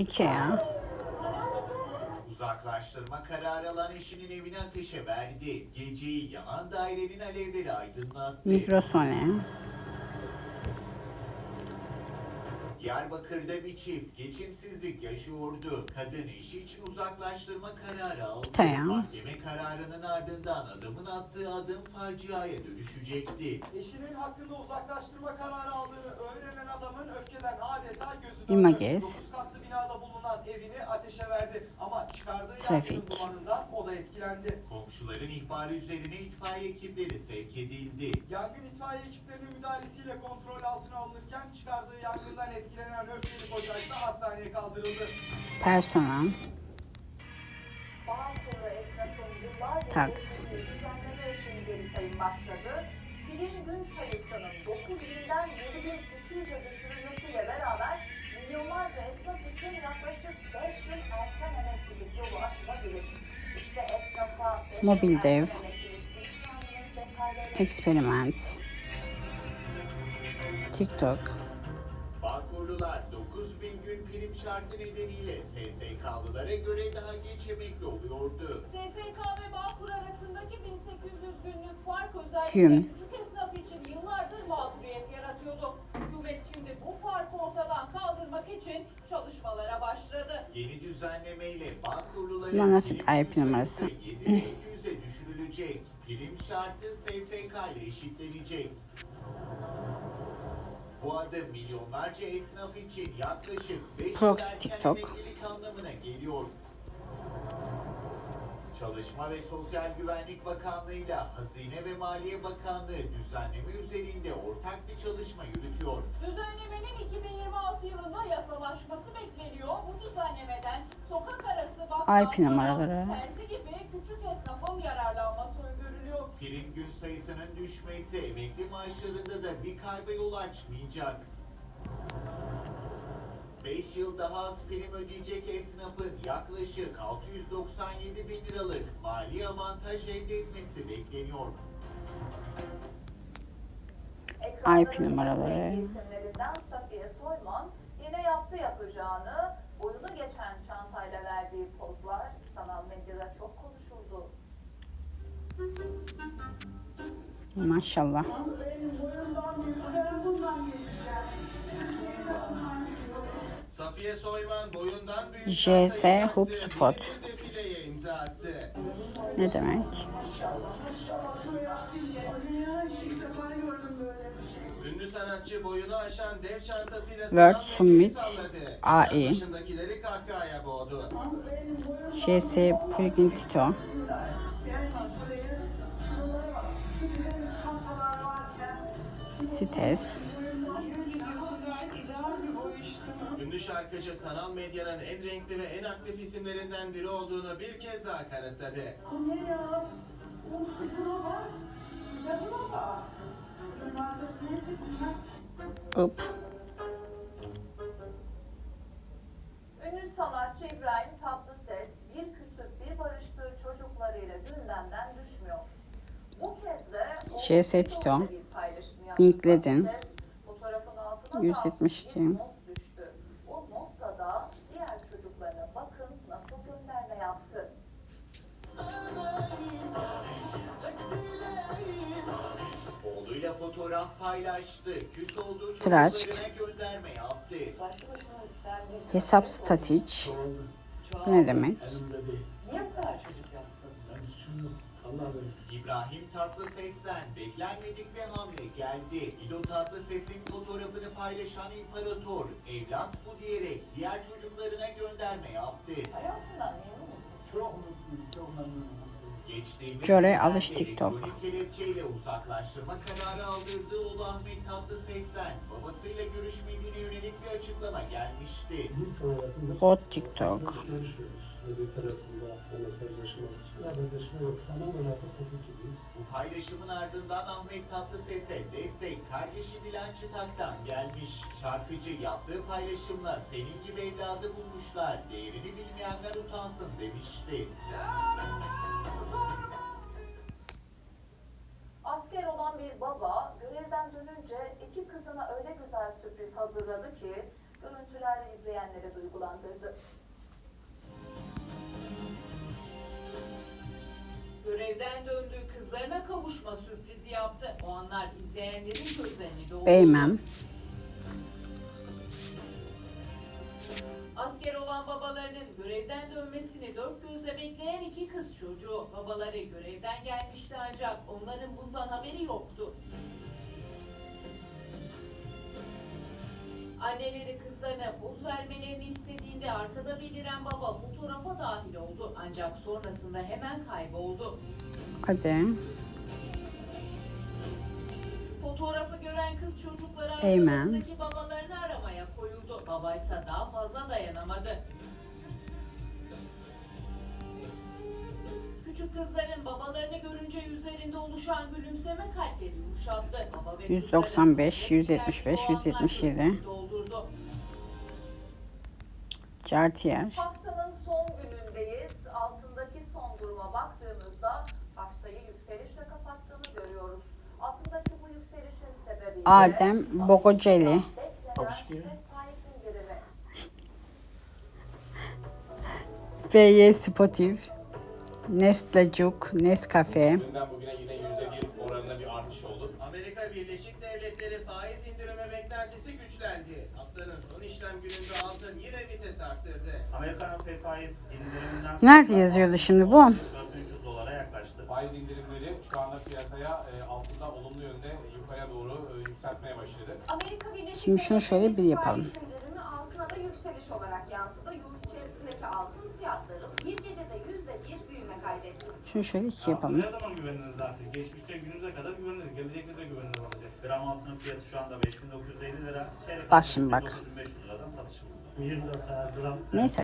Ikea. Uzaklaştırma kararı alan eşinin evini ateşe verdi. Geceyi yanan dairenin alevleri aydınlattı. Mikrosone. Diyarbakır'da bir çift geçimsizlik yaşıyordu. Kadın eşi için uzaklaştırma kararı aldı. Taya. Mahkeme kararının ardından adamın attığı adım faciaya dönüşecekti. Eşinin hakkında uzaklaştırma kararı aldığını öğrenen adamın öfkeden adeta gözü döndü. İmagez. 9 katlı binada bulunan evini ateşe verdi. Ama çıkardığı Trafik. yangının dumanından o da etkilendi. Komşuların ihbarı üzerine itfaiye ekipleri sevk edildi. Yangın itfaiye ekiplerinin müdahalesiyle kontrol altına alınırken çıkardığı yangından etkilenen öfkeli koca ise hastaneye kaldırıldı. Personel. Bağkur'da esnafın yıllardır Taks. beklediği düzenleme için geri sayım başladı. Film gün sayısının 9000'den 7200'e düşürülmesiyle beraber milyonlarca esnaf için yaklaşık 5 yıl erken emeklilik yolu açılabilir. İşte esnafa 5 Mobil yıl erken dev. Eksperiment. TikTok. Bağkurlular 9000 gün prim şartı nedeniyle SSK'lılara göre daha geç emekli oluyordu. SSK ve Bağkur arasındaki 1800 günlük fark özellikle Gün. küçük esnaf için yıllardır mağduriyet yaratıyordu. Hükümet şimdi bu farkı ortadan kaldırmak için çalışmalara başladı. Yeni düzenlemeyle Bağkurluların Ulan nasıl ayıp numarası? 7200'e düşürülecek. Prim şartı SSK ile eşitlenecek. Bu adım milyonlarca esnaf için yaklaşık 5 Proxy erken TikTok. emeklilik anlamına geliyor. Çalışma ve Sosyal Güvenlik Bakanlığı ile Hazine ve Maliye Bakanlığı düzenleme üzerinde ortak bir çalışma yürütüyor. Düzenlemenin 2026 yılında yasalaşması bekleniyor. Bu düzenlemeden sokak arası bakkal, IP numaraları. terzi gibi küçük esnafın yararlanması öngörülüyor. Prim gün sayısının düşmesi emekli maaşlarında da bir kayba yol açmayacak. 5 yıl daha az prim ödeyecek esnafın yaklaşık 697 bin liralık mali avantaj elde etmesi bekleniyor. IP numaraları. Safiye Soyman yine yaptı yapacağını boyunu geçen çantayla verdiği pozlar sanal medyada çok konuşuldu. Maşallah. JS Hoop Spot. Ne demek? Ünlü sanatçı boyunu aşan dev çantasıyla sanal Summit. AI. JS Plugin Tito. Sites. Ünlü şarkıcı sanal medyanın en renkli ve en aktif isimlerinden biri olduğunu bir kez daha kanıtladı. Up. Ünlü sanatçı İbrahim Tatlıses bir küsüp bir barıştığı çocuklarıyla gündemden düşmüyor. Bu kez de o JS Da 172. bir not düştü. O notla da diğer çocuklarına bakın nasıl gönderme yaptı. Oğluyla fotoğraf paylaştı. Küs olduğu Tıraç. çocuklarına gönderme yaptı. Hesap static. Ne demek? İbrahim Tatlıses'ten beklenmedik bir hamle geldi. İdo Tatlıses'in fotoğrafını paylaşan imparator, evlat bu diyerek diğer çocuklarına gönderme yaptı. Geçtiğimiz Core günlerde alış TikTok. kelepçeyle uzaklaştırma kararı aldırdığı oğlu Ahmet Tatlıses'ten babasıyla görüşmediğine yönelik bir açıklama gelmişti. Bot TikTok. Bu paylaşımın ardından Ahmet Tatlıses'e destek kardeşi Dilan Çıtak'tan gelmiş. Şarkıcı yaptığı paylaşımla senin gibi evladı bulmuşlar, değerini bilmeyenler utansın demişti. Asker sürpriz hazırladı ki Görüntüler izleyenleri duygulandırdı. Görevden döndüğü kızlarına kavuşma sürprizi yaptı. O anlar izleyenlerin gözlerini doldurdu. Beğenmem. Asker olan babalarının görevden dönmesini dört gözle bekleyen iki kız çocuğu. Babaları görevden gelmişti ancak onların bundan haberi yoktu. Anneleri kızlarına poz vermelerini istediğinde arkada beliren baba fotoğrafa dahil oldu. Ancak sonrasında hemen kayboldu. Hadi. Fotoğrafı gören kız çocukları Eymen. babalarını aramaya koyuldu. Babaysa daha fazla dayanamadı. Küçük kızların babalarını görünce yüzlerinde oluşan gülümseme kalpleri yumuşattı. Baba ve 195, kızların 175, o anlar 177. Cartier. Haftanın son günündeyiz. Altındaki son duruma baktığımızda haftayı yükselişle kapattığını görüyoruz. Altındaki bu yükselişin sebebi Adem indirimi. BY Spotif. Nestlecuk. Nescafe. Dünden bugüne yine yüzde bir oranında bir artış oldu. Amerika Birleşik Devletleri faiz indirimi beklentisi güçlendi. Haftanın son işlem gününde altın yine vites arttırdı. Amerikan FED faiz indiriminden Nerede yazıyordu şimdi bu? 4300 dolara yaklaştı. Faiz indirimleri şu anda piyasaya e, altında olumlu yönde yukarıya doğru e, yükseltmeye başladı. Amerika Birleşik Şimdi şunu şöyle bir yapalım. faiz indirimi altına da yükseliş olarak yansıdı. Yurt içerisindeki altın fiyatları bir gecede yüzde. Şunu şöyle iki yapalım. Ne zaman güveniniz artık? Geçmişte günümüze kadar güvenilir. Gelecekte de güvenilir olacak. Gram altının fiyatı şu anda 5950 lira. Çeyrek Bak şimdi bak. 9500 liradan satışımız. 24 saat gram Neyse